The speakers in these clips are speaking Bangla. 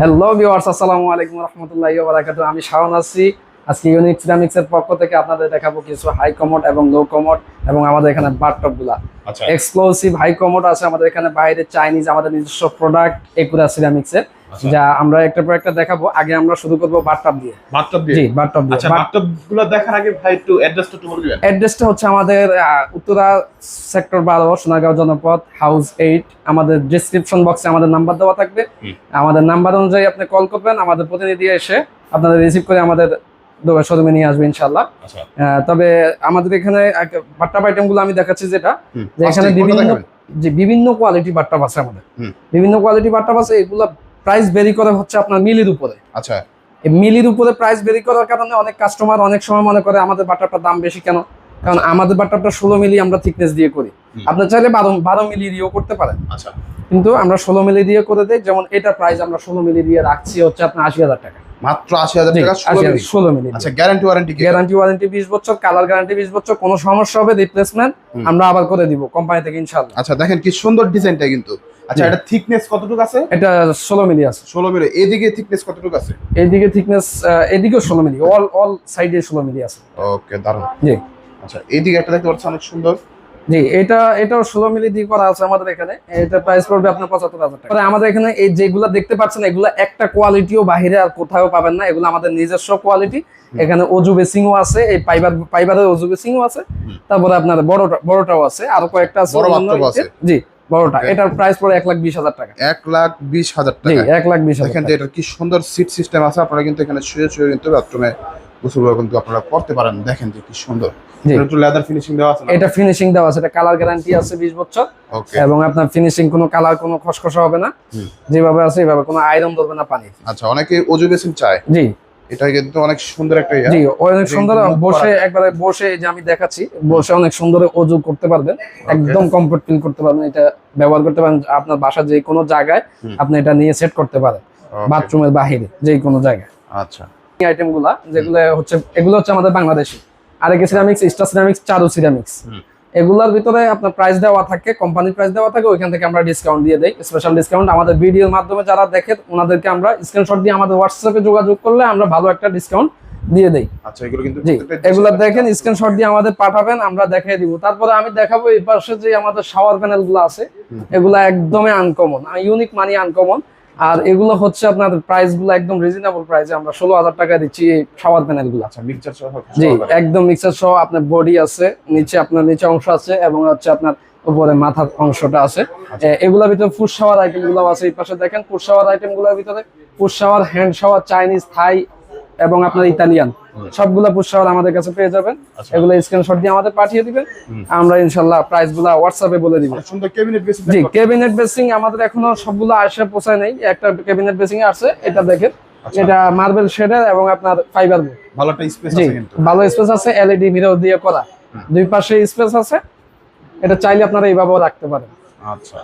হ্যালো ভিউয়ার্স আসসালামু আলাইকুম রহমতুল্লাহ ওয়া বারাকাতুহু আমি শাওন আছি। আজকে ইউনিক সিরামিক্সের পক্ষ থেকে আপনাদের দেখাবো কিছু হাই কমোড এবং লো কমোড এবং আমাদের এখানে বাটটপগুলো গুলা। আচ্ছা। এক্সক্লুসিভ হাই কমোড আছে আমাদের এখানে। বাইরে চাইনিজ আমাদের নিজস্ব প্রোডাক্ট একুরা সিরামিক্সের। যা আমরা একটা পর একটা দেখাবো। আগে আমরা শুরু করব বাথটব দিয়ে। জি দিয়ে? বাথটব দিয়ে। আচ্ছা দেখার আগে ভাই একটু অ্যাড্রেসটা একটু বলে দিবেন। অ্যাড্রেসটা হচ্ছে আমাদের উত্তরা সেক্টর বারো সোনাগাঁও জনপদ হাউস এইট আমাদের ডিসক্রিপশন বক্সে আমাদের নাম্বার দেওয়া থাকবে। আমাদের নাম্বার অনুযায়ী আপনি কল করবেন আমাদের প্রতিনিধি এসে আপনাদের রিসিভ করে আমাদের শোরুমে নিয়ে আসবে ইনশাল্লাহ আচ্ছা। তবে আমাদের এখানে বাট্টাপ আইটেমগুলো আমি দেখাচ্ছি যেটা। যে এখানে বিভিন্ন? যে বিভিন্ন কোয়ালিটি বাট্টাপ আছে আমাদের। বিভিন্ন কোয়ালিটি বাট্টাপ আছে এগুলা প্রাইস বেরি করে হচ্ছে আপনার মিলির উপরে। আচ্ছা। এই মিলির উপরে প্রাইস বেরি করার কারণে অনেক কাস্টমার অনেক সময় মনে করে আমাদের বাটারটার দাম বেশি কেন? কারণ আমাদের বাটারটা ষোলো মিলি আমরা থিকনেস দিয়ে করি। আপনি চাইলে বারো বারো মিলি দিয়েও করতে পারেন। আচ্ছা। কিন্তু আমরা ষোলো মিলি দিয়ে করে দেই যেমন এটা প্রাইস আমরা ষোলো মিলি দিয়ে রাখছি হচ্ছে আপনার আশি হাজার টাকা। মাত্র আশি হাজার টাকা ষোলো মিলি। আচ্ছা গ্যারান্টি ওয়ারেন্টি গ্যারান্টি ওয়ারেন্টি বিশ বছর কালার গ্যারান্টি বিশ বছর কোনো সমস্যা হবে রিপ্লেসমেন্ট আমরা আবার করে দিব কোম্পানি থেকে ইনশাল্লাহ আচ্ছা দেখেন কি সুন্দর ডিজাইনটা কিন্তু। আচ্ছা। এটা থিকনেস কতটুকু আছে? এটা ষোলো মিলি আছে। ষোলো মিলি। এদিকে থিকনেস কতটুকু আছে? এইদিকে থিকনেস এদিকেও ষোলো মিলি। অল অল সাইডে ষোলো মিলি আছে। ওকে দারুণ জি। আচ্ছা এইদিকে একটা দেখতে পাচ্ছেন অনেক সুন্দর। জি এটা এটাও ষোলো মিলি দিয়ে করা আছে আমাদের এখানে। এটা প্রাইস পড়বে আপনার পঁচাত্তর হাজার টাকা। আমাদের এখানে এই যেগুলো দেখতে পাচ্ছেন এগুলো একটা কোয়ালিটিও বাহিরে আর কোথাও পাবেন না। এগুলো আমাদের নিজস্ব কোয়ালিটি এখানে অজু বেসিংও আছে এই পাইবার পাইবারের অজু বেসিংও আছে। তারপরে আপনার বড়টা বড়টাও আছে আরও কয়েকটা আছে। জি। বড়টা. এটার প্রাইস পড়ে এক লাখ বিশ হাজার টাকা। এক লাখ বিশ হাজার টাকা। এক লাখ বিশ হাজার এটা কি সুন্দর সিট সিস্টেম আছে? আপনারা কিন্তু এখানে শুয়ে শুয়ে কিন্তু বাথরুমে কিন্তু আপনারা করতে পারেন। দেখেন যে কি সুন্দর। একটু লেদার ফিনিশিং দেওয়া আছে এটা ফিনিশিং দেওয়া আছে। এটা কালার গ্যারান্টি আছে বিশ বছর। ওকে এবং আপনার ফিনিশিং কোনো কালার কোনো খসখসা হবে না। যেভাবে আছে এইভাবে কোনো আয়রন ধরবে না পানি আচ্ছা অনেকে অজু বেসিন চায়। জি। এটা কিন্তু অনেক সুন্দর একটা জি অনেক সুন্দর। বসে একবারে বসে যে আমি দেখাচ্ছি বসে অনেক সুন্দর অজু করতে পারবেন। একদম কমফোর্ট ফিল করতে পারবেন এটা ব্যবহার করতে পারেন আপনার বাসার যে কোনো জায়গায় আপনি এটা নিয়ে সেট করতে পারেন বাথরুমের বাহিরে যে কোনো জায়গায়। আচ্ছা। এই আইটেমগুলা যেগুলো হচ্ছে এগুলো হচ্ছে আমাদের Bangladeshi. আরেকে ceramics Star ceramics Charu ceramics. এগুলার ভিতরে আপনার প্রাইস দেওয়া থাকে কোম্পানির প্রাইস দেওয়া থাকে ওইখান থেকে আমরা ডিসকাউন্ট দিয়ে দেই স্পেশাল ডিসকাউন্ট আমাদের ভিডিওর মাধ্যমে যারা দেখে ওনাদেরকে আমরা স্ক্রিনশট দিয়ে আমাদের হোয়াটসঅ্যাপে যোগাযোগ করলে আমরা ভালো একটা ডিসকাউন্ট দিয়ে দেই। আচ্ছা এগুলো কিন্তু জি এগুলা দেখেন স্ক্রিনশট দিয়ে আমাদের পাঠাবেন আমরা দেখিয়ে দিব। তারপরে আমি দেখাবো এই পাশে যে আমাদের শাওয়ার প্যানেলগুলো আছে। এগুলা একদমই আনকমন ইউনিক মানি আনকমন আর এগুলো হচ্ছে আপনার প্রাইসগুলো একদম রিজনেবল প্রাইসে আমরা ষোলো হাজার টাকা দিচ্ছি এই শাওয়ার প্যানেলগুলো। আচ্ছা মিক্সচার সহ জি একদম মিক্সার সহ আপনার বডি আছে নিচে আপনার নিচে অংশ আছে এবং হচ্ছে আপনার উপরে মাথার অংশটা আছে। আচ্ছা। এগুলোর ভিতরে ফুড শাওয়ার আইটেমগুলো আছে এই পাশে দেখেন ফুড শাওয়ার আইটেমগুলোর ভিতরে। Food shower hand shower Chinese Thai এবং আপনার ইতালিয়ান। হুম। সবগুলা ফুড আমাদের কাছে পেয়ে যাবেন। আচ্ছা। এগুলো স্ক্রিনশট দিয়ে আমাদের পাঠিয়ে দিবেন। আমরা ইনশাল্লাহ প্রাইসগুলা হোয়াটসঅ্যাপে বলে দিব। সুন্দর ক্যাবিনেট বেসিন জি ক্যাবিনেট বেসিং আমাদের এখনও সবগুলো আসে পোষায় নেই। একটা ক্যাবিনেট বেসিং আছে এটা দেখেন। আচ্ছা। এটা মার্বেল শেডের এবং আপনার ফাইবার ভালো একটা স্পেস আছে কিন্তু। ভালো স্পেস আছে এলইডি মিরর দিয়ে করা। দুই পাশে স্পেস আছে। এটা চাইলে আপনারা এইভাবেও রাখতে পারেন। আচ্ছা।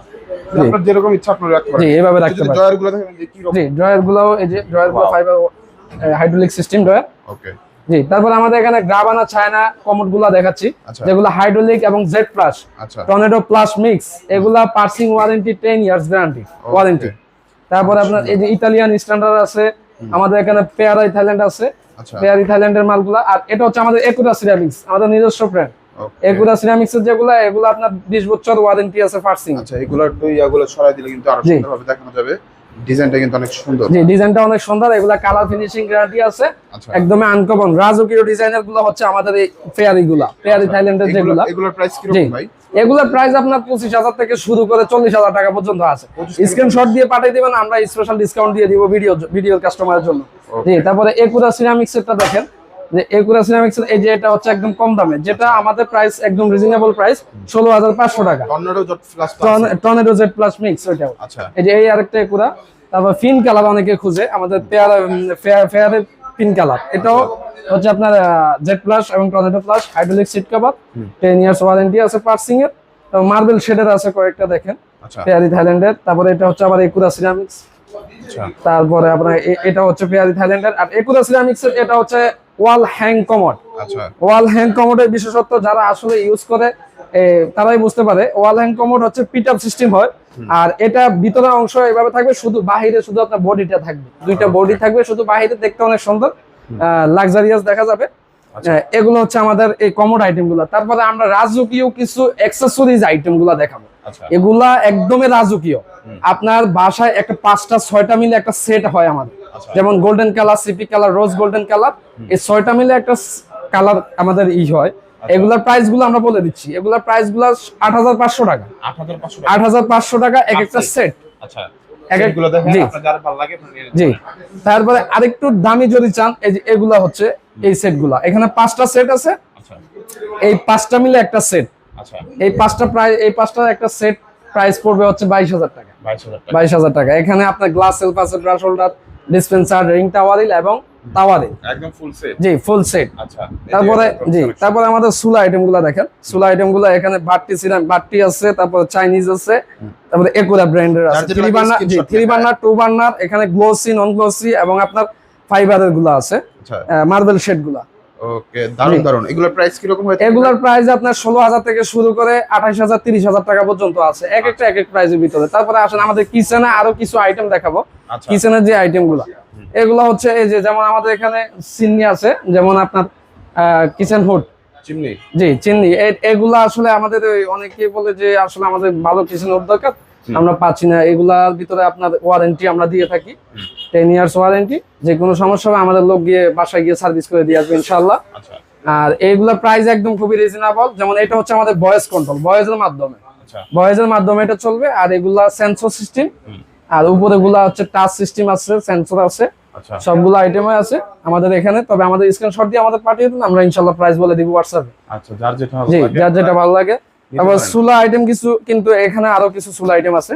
আপনার যেরকম ইচ্ছা আপনি রাখতে পারেন। জি এইভাবে রাখতে পারেন। ড্রয়ারগুলো দেখেন যে কি রকম। জি ড্রয়ার গুলাও এই যে ড্রয়ারগুলো fibre hydraulic system drawer. Okay জি তারপর আমাদের এখানে গ্রাবানা চায়না কমোডগুলা দেখাচ্ছি আচ্ছা। যেগুলো হাইড্রোলিক এবং জেড প্লাস আচ্ছা। টর্নেডো প্লাস মিক্স এগুলা parsing warranty ten years guarantee warranty তারপর আপনার এই যে ইতালিয়ান স্ট্যান্ডার্ড আছে আমাদের এখানে পেয়ারাই থাইল্যান্ড আছে আচ্ছা। পেয়ারি থাইল্যান্ডের মালগুলা আর এটা হচ্ছে আমাদের একুরা সিরামিক্স আমাদের নিজস্ব ব্র্যান্ড. একুরা সিরামিক্স যেগুলো এগুলো আপনার বিশ বছর ওয়ারেন্টি আছে ফার্সিং আচ্ছা এগুলো একটু ইয়াগুলো ছড়াই দিলে কিন্তু আরও। সুন্দরভাবে দেখানো যাবে। ডিজাইনটা কিন্তু অনেক সুন্দর। জি ডিজাইনটা অনেক সুন্দর। এগুলা কালার ফিনিশিং গ্যারান্টি আছে। একদম আনকমন রাজকীয় ডিজাইনেরগুলো হচ্ছে আমাদের এই গুলা পেয়ারি থাইল্যান্ডের আচ্ছা, যেগুলা। এগুলোর প্রাইস কি রকম ভাই? এগুলোর প্রাইস আপনার পঁচিশ হাজার থেকে শুরু করে চল্লিশ হাজার টাকা পর্যন্ত আছে। 25 থেকে স্ক্রিনশট দিয়ে পাঠিয়ে দিবেন আমরা স্পেশাল ডিসকাউন্ট দিয়ে দিব ভিডিও ভিডিওর কাস্টমারের জন্য। জি তারপরে একুরা সিরামিক্স এরটা দেখেন। যে একুরা সিরামিক্স এই যে এটা হচ্ছে একদম কম দামে যেটা আমাদের প্রাইস একদম রিজনেবল প্রাইস ষোলো হাজার পাঁচশো টাকা। Tornado Z plus tornado Z plus mix ওইটাও। আচ্ছা। এই যে এই আরেকটা একুরা তারপর ফিন কালার অনেকে খুঁজে আমাদের পেয়ার ফেয়ারের পিন কালার এটাও হচ্ছে আপনার জেড প্লাস এবং tornado plus hydraulic seat cover. Ten years warranty আছে পার্সিং এর। মার্বেল শেডের আছে কয়েকটা দেখেন আচ্ছা। পেয়ারি থাইল্যান্ডের তারপরে এটা হচ্ছে আবার একুরা সিরামিক্স আচ্ছা তারপরে আপনার এটা হচ্ছে পেয়ারি থাইল্যান্ডের। আর একুরা সিরামিক্স এর এটা হচ্ছে ওয়াল হ্যাং কমোড। আচ্ছা। ওয়াল হ্যাং কমোডের বিশেষত্ব যারা আসলে ইউজ করে তারাই বুঝতে পারে। ওয়াল হ্যাং কমোড হচ্ছে পিট আপ সিস্টেম হয়। আর এটা ভিতরের অংশ এভাবে থাকবে শুধু বাহিরে শুধু আপনার বডিটা থাকবে। দুইটা বডি থাকবে শুধু বাহিরে দেখতে অনেক সুন্দর। লাক্সারিয়াস দেখা যাবে। আচ্ছা। এগুলো হচ্ছে আমাদের এই কমোড আইটেমগুলো তারপরে আমরা রাজকীয় কিছু অ্যাক্সেসরিজ আইটেমগুলা দেখাবো। আচ্ছা। এগুলা একদমই রাজকীয়। আপনার বাসায় একটা পাঁচটা ছয়টা মিলে একটা সেট হয় আমাদের। আচ্ছা। যেমন golden colour CP colour rose golden colour এই ছয়টা মিলে একটা কালার আমাদের ই হয়। আচ্ছা। এগুলার প্রাইসগুলো আমরা বলে দিচ্ছি। এগুলার প্রাইসগুলো আট হাজার পাঁচশো টাকা। আট হাজার পাঁচশো টাকা? এক একটা সেট আচ্ছা। জি। তারপরে আরেকটু দামি যদি চান এই যে এগুলা হচ্ছে এই সেটগুলা। এখানে পাঁচটা সেট আছে। আচ্ছা। এই পাঁচটা মিলে একটা সেট এই পাঁচটা প্রাইস এই পাঁচটা একটা সেট প্রাইস পড়বে হচ্ছে বাইশ হাজার টাকা। বাইশ হাজার টাকা। এখানে আপনার গ্লাস সেলফ আছে brush holder dispenser ring towel rail এবং একদম ফুল সেট জি ফুল সেট আচ্ছা তারপরে জি তারপরে আমাদের সুলা আইটেমগুলা দেখেন। সুলা আইটেমগুলা এখানে বাট্টি সিরাম বাট্টি আছে তারপরে চাইনিজ আছে তারপরে একুরা ব্র্যান্ডের আছে। থ্রি বার্নার জি থ্রি বার্নার টু বার্নার এখানে গ্লোসি নন গ্লোসি এবং আপনার ফাইবারেরগুলা আছে। আচ্ছা। মার্বেল শেডগুলা। ওকে দারুণ দারুণ এগুলোর প্রাইস কীরকম হয়েছে? এগুলার প্রাইস আপনার ষোলো হাজার থেকে শুরু করে আঠাশ হাজার তিরিশ হাজার টাকা পর্যন্ত আছে। এক একটা এক এক প্রাইসের ভিতরে। তারপরে আসেন আমাদের কিচেনে আরও কিছু আইটেম দেখাবো। আচ্ছা। কিচেনের যে আইটেমগুলা এগুলো হচ্ছে এই যে যেমন আমাদের এখানে চিমনি আছে যেমন আপনার কিচেন হুড চিমনি? জি চিমনি। এগুলা আসলে আমাদের অনেকে বলে যে আসলে আমাদের ভালো কিচেন হুড দরকার। আমরা পাচ্ছি না। এগুলার ভিতরে আপনার ওয়ারেন্টি আমরা দিয়ে থাকি। টেন ইয়ার্স ওয়ারেন্টি যে কোনো সমস্যা হবে আমাদের লোক গিয়ে বাসায় গিয়ে সার্ভিস করে দিয়ে আসবে ইনশাল্লাহ আচ্ছা। আর এইগুলোর প্রাইস একদম খুবই রিজনেবল যেমন এটা হচ্ছে আমাদের ভয়েস কন্ট্রোল ভয়েসের মাধ্যমে। আচ্ছা। ভয়েসের মাধ্যমে এটা চলবে। আর এগুলা সেন্সর সিস্টেম আর উপরে গুলা হচ্ছে টাচ সিস্টেম আছে সেন্সর আছে। আচ্ছা। সবগুলো আইটেম আছে আমাদের এখানে। তবে আমাদের স্ক্রিনশট দিয়ে আমাদের পাঠিয়ে দিন আমরা ইনশাল্লাহ প্রাইস বলে দিব হোয়াটসঅ্যাপে আচ্ছা যার যেটা ভালো লাগে। পারেন। সুলা আইটেম কিছু কিন্তু এখানে আরও কিছু সুলা আইটেম আছে।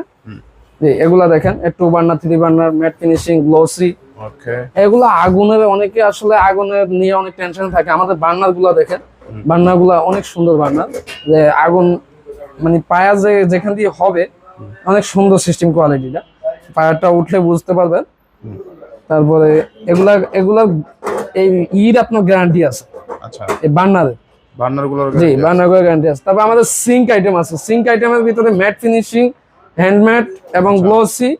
জি এগুলা দেখেন two burner three burner matt finishing glossy এগুলো আগুনের অনেকে আসলে আগুনের নিয়ে অনেক টেনশন থাকে। আমাদের বার্নারগুলা দেখেন বার্নারগুলা অনেক সুন্দর বার্নার যে আগুন মানে পায়া যে যেখান দিয়ে হবে অনেক সুন্দর সিস্টেম কোয়ালিটিটা পায়ারটা উঠলে বুঝতে পারবেন। তারপরে এগুলা এগুলা এই ইর আপনার গ্যারান্টি আছে। আচ্ছা। এই বার্নারে বার্নার জি বার্নার গ্যারান্টি আছে। তারপর আমাদের সিঙ্ক আইটেম আছে। সিঙ্ক আইটেমের ভিতরে ম্যাট ফিনিশিং হ্যান্ডম্যাট এবং glossy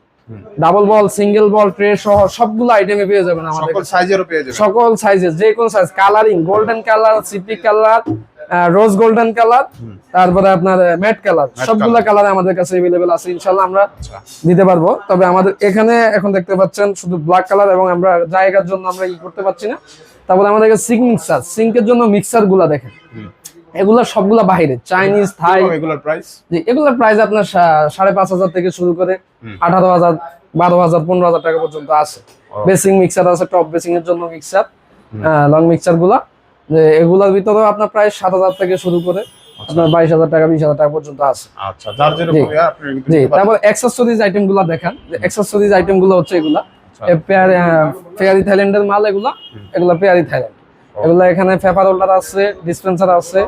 double bowl single bowl tray সহ সবগুলো আইটেমে পেয়ে যাবেন আমাদের সকল সাইজেরও পেয়ে যাবেন। সকল সাইজের যে কোনো size colouring golden colour CP colour rose golden colour তারপরে আপনার ম্যাট কালার সবগুলো কালার আমাদের কাছে এভেলেবেল আছে ইনশাল্লাহ আমরা দিতে পারব। তবে আমাদের এখানে এখন দেখতে পাচ্ছেন শুধু ব্ল্যাক কালার এবং আমরা জায়গার জন্য আমরা ই করতে পারছি না। তারপরে আমাদের কাছে সিঙ্ক মিক্সার সিঙ্কের জন্য মিক্সারগুলা দেখেন। এগুলা সবগুলা বাহিরে চাইনিজ থাই এগুলার প্রাইস জি এগুলার প্রাইস আপনার সাড়ে পাঁচ হাজার থেকে শুরু করে আঠারো হাজার বারো হাজার পনেরো হাজার টাকা পর্যন্ত আছে। বেসিং মিক্সার আছে টপ বেসিং এর জন্য মিক্সার লং মিক্সারগুলা। যে এগুলার ভিতরেও আপনার প্রায় সাত হাজার থেকে শুরু করে আপনার বাইশ হাজার টাকা বিশ হাজার টাকা পর্যন্ত আছে। আচ্ছা জি। তারপর অ্যাক্সেসরিজ আইটেমগুলা দেখেন। অ্যাক্সেসরিজ আইটেমগুলো হচ্ছে এগুলা। আচ্ছা। পেয়ারি থাইল্যান্ডের মাল এগুলা এগুলা পেয়ারি থাইল্যান্ড। এগুলা এখানে পেপার হোল্ডার আছে ডিসপেন্সার আছে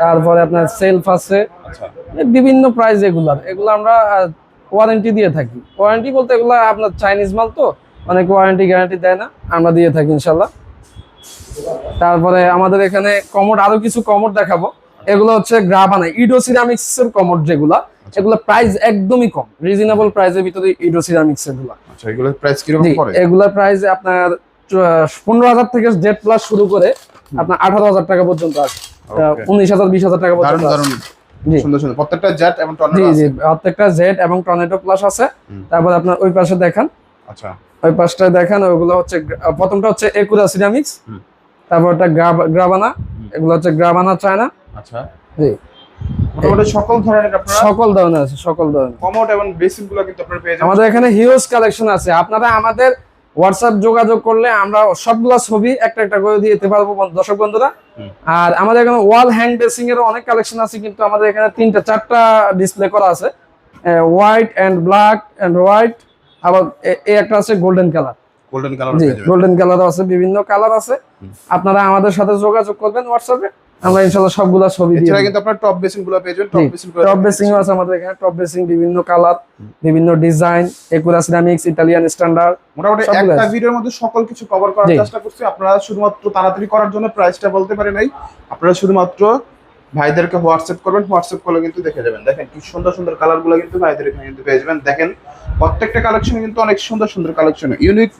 তারপরে আপনার সেলফ আছে। আচ্ছা। বিভিন্ন প্রাইস এগুলার। এগুলো আমরা ওয়ারেন্টি দিয়ে থাকি। ওয়ারেন্টি বলতে এগুলো আপনার চাইনিজ মাল তো অনেক ওয়ারেন্টি গ্যারান্টি দেয় না। আমরা দিয়ে থাকি ইনশাল্লাহ। তারপরে আমাদের এখানে কমোড আরও কিছু কমোড দেখাবো। এগুলো হচ্ছে গ্রাবানা ইডো সিরামিক্স এর কমোড যেগুলা এগুলো প্রাইস একদমই কম রিজনেবল প্রাইসের ভিতরে ইডো সিরামিক্স এগুলা। আচ্ছা এগুলোর প্রাইস কীরকম জি পড়ে? এগুলার প্রাইস আপনার পনেরো হাজার থেকে জেড প্লাস শুরু করে আপনার আঠারো হাজার টাকা পর্যন্ত আছে। Okay. উনিশ হাজার বিশ হাজার টাকা পর্যন্ত। দারুণ জি। সুন্দর সুন্দর। প্রত্যেকটা জেট এবং জি টর্নেডো জি আছে। প্রত্যেকটা জেড এবং টর্নেডো প্লাস আছে। তারপর আপনার ওই পাশে দেখেন। আচ্ছা। ওই পাশটায় দেখেন ওগুলো হচ্ছে প্রথমটা হচ্ছে একুরা সিরামিক্স তারপর একটা গ্রাবানা এগুলো হচ্ছে গ্রাবানা চায়না। আচ্ছা। জি। মোটামুটি সকল ধরনের আপনারা? সকল ধরনের আছে সকল ধরনের। কমোড এবং বেসিকগুলো কিন্তু আপনারা পেয়ে যাবেন। আমাদের এখানে হিউজ কালেকশন আছে। আপনারা আমাদের হোয়াটসঅ্যাপ যোগাযোগ করলে আমরা সবগুলা ছবি একটা একটা করে দিয়ে দিতে পারব দর্শক বন্ধুরা। আর আমাদের এখানে ওয়াল হ্যাং বেসিং এর অনেক কালেকশন আছে কিন্তু আমাদের এখানে তিনটা চারটা ডিসপ্লে করা আছে। White and black and white আবার এ- এই একটা আছে গোল্ডেন কালার গোল্ডেন কালার জি গোল্ডেন কালার আছে বিভিন্ন কালার আছে। আপনারা আমাদের সাথে যোগাযোগ করবেন হোয়াটসঅ্যাপে আমরা ইনশাল্লাহ সবগুলা ছবি দিয়ে এছাড়া কিন্তু আপনারা টপ বেসিংগুলো পেয়ে যাবেন। টপ বেসিং টপ বেসিং আছে আমাদের এখানে। টপ বেসিং বিভিন্ন কালার বিভিন্ন ডিজাইন একুরা সিরামিক্স ইতালিয়ান স্ট্যান্ডার্ড মোটামুটি একটা ভিডিওর মধ্যে সকল কিছু কভার করার চেষ্টা করছি। আপনারা শুধুমাত্র তাড়াতাড়ি করার জন্য প্রাইসটা বলতে পারি নাই। আপনারা শুধুমাত্র ভাইদেরকে হোয়াটসঅ্যাপ করবেন। হোয়াটসঅ্যাপ করলে কিন্তু দেখে যাবেন। দেখেন কি সুন্দর সুন্দর কালারগুলো কিন্তু ভাইদের এখানে কিন্তু পেয়ে যাবেন। দেখেন প্রত্যেকটা কালেকশন কিন্তু অনেক সুন্দর সুন্দর কালেকশন ইউনিক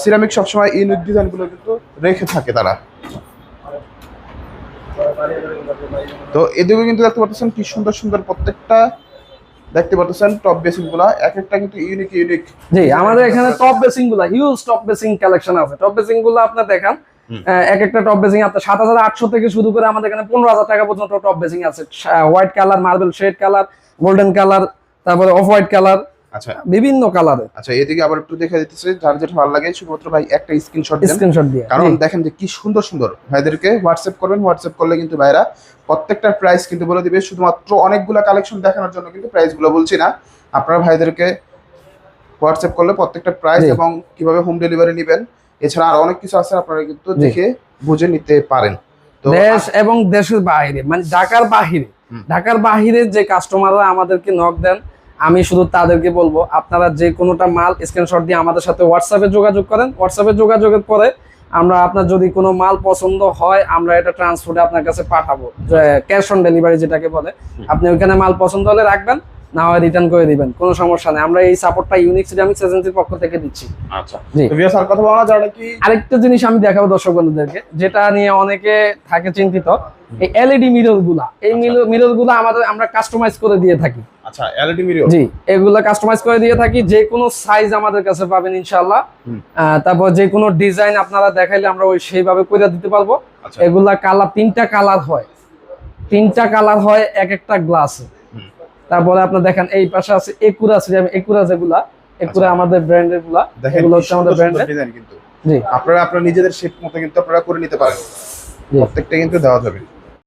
সিরামিক সবসময় ইউনিক ডিজাইনগুলো কিন্তু রেখে থাকে তারা। তো এদিকে কিন্তু দেখতে পাচ্ছেন কি সুন্দর সুন্দর প্রত্যেকটা। দেখতে পাচ্ছেন টপ বেসিকগুলা এক একটা কিন্তু ইউনিক ইউনিক জি আমাদের এখানে টপ বেসিংগুলা হিউজ টপ বেসিং কালেকশন আছে। টপ বেসিংগুলো আপনার দেখান এক একটা টপ বেসিং আপনার সাত হাজার আটশো থেকে শুরু করে আমাদের এখানে পনেরো হাজার টাকা পর্যন্ত টপ বেসিং আছে। White colour marble shade colour golden colour তারপরে অফ হোয়াইট কালার আচ্ছা। বিভিন্ন কালারের আচ্ছা এদিকে আবার একটু দেখে দিতেছে যার যেটা ভালো লাগে শুধুমাত্র ভাই একটা স্ক্রিনশট দেন। স্ক্রিনশট দিয়ে কারণ দেখেন যে কি সুন্দর সুন্দর। ভাইদেরকে হোয়াটসঅ্যাপ করবেন হোয়াটসঅ্যাপ করলে কিন্তু ভাইরা প্রত্যেকটার প্রাইস কিন্তু বলে দিবে শুধুমাত্র অনেকগুলো কালেকশন দেখানোর জন্য কিন্তু প্রাইসগুলো বলছি না। আপনারা ভাইদেরকে হোয়াটসঅ্যাপ করলে প্রত্যেকটা প্রাইস এবং কীভাবে হোম ডেলিভারি নেবেন এছাড়া আর অনেক কিছু আছে আপনারা কিন্তু দেখে বুঝে নিতে পারেন। তো দেশ এবং দেশের বাইরে মানে ঢাকার বাহিরে। ঢাকার বাহিরে যে কাস্টমাররা আমাদেরকে নক দেন আমি শুধু তাদেরকে বলব আপনারা যে কোনোটা মাল স্ক্রিনশট দিয়ে আমাদের সাথে হোয়াটসঅ্যাপে যোগাযোগ করেন। হোয়াটসঅ্যাপে যোগাযোগের পরে আমরা আপনার যদি কোনো মাল পছন্দ হয় আমরা এটা ট্রান্সপোর্টে আপনার কাছে পাঠাবো। ক্যাশ অন ডেলিভারি যেটাকে বলে। আপনি ওইখানে মাল পছন্দ হলে রাখবেন। না হয় রিটার্ন করে দিবেন কোনো সমস্যা নেই। আমরা এই সাপোর্টটা ইউনিক সিরামিক্স এজেন্সির পক্ষ থেকে দিচ্ছি। আচ্ছা। জি। আর কথা বলা যারা কি আরেকটা জিনিস আমি দেখাবো দর্শক বন্ধুদেরকে যেটা নিয়ে অনেকে থাকে চিন্তিত এই এলইডি মিররগুলা এই আচ্ছা। মিররগুলা আমাদের আমরা কাস্টমাইজ করে দিয়ে থাকি। আচ্ছা এলইডি ভিডিও জি এগুলা কাস্টমাইজ করে দিয়ে থাকি। যে কোনো সাইজ আমাদের কাছে পাবেন। আহ, তারপর যে কোনো ডিজাইন আপনারা দেখাইলে আমরা ওই সেইভাবে করে দিতে পারব। আচ্ছা। এগুলা কালার তিনটা কালার হয়। তিনটা কালার হয় এক একটা গ্লাসে। তারপরে আপনার দেখেন এই পাশে আছে একুরা আছে একুরা যেগুলা একুরা আমাদের ব্র্যান্ডেরগুলা আচ্ছা। এগুলো হচ্ছে আমাদের ব্র্যান্ড ব্র্যান্ডের ডিজাইন কিন্তু। জি। আপনারা আপনারা নিজেদের শেপ মতো কিন্তু আপনারা করে নিতে পারেন। প্রত্যেকটা কিন্তু দেওয়া যাবে।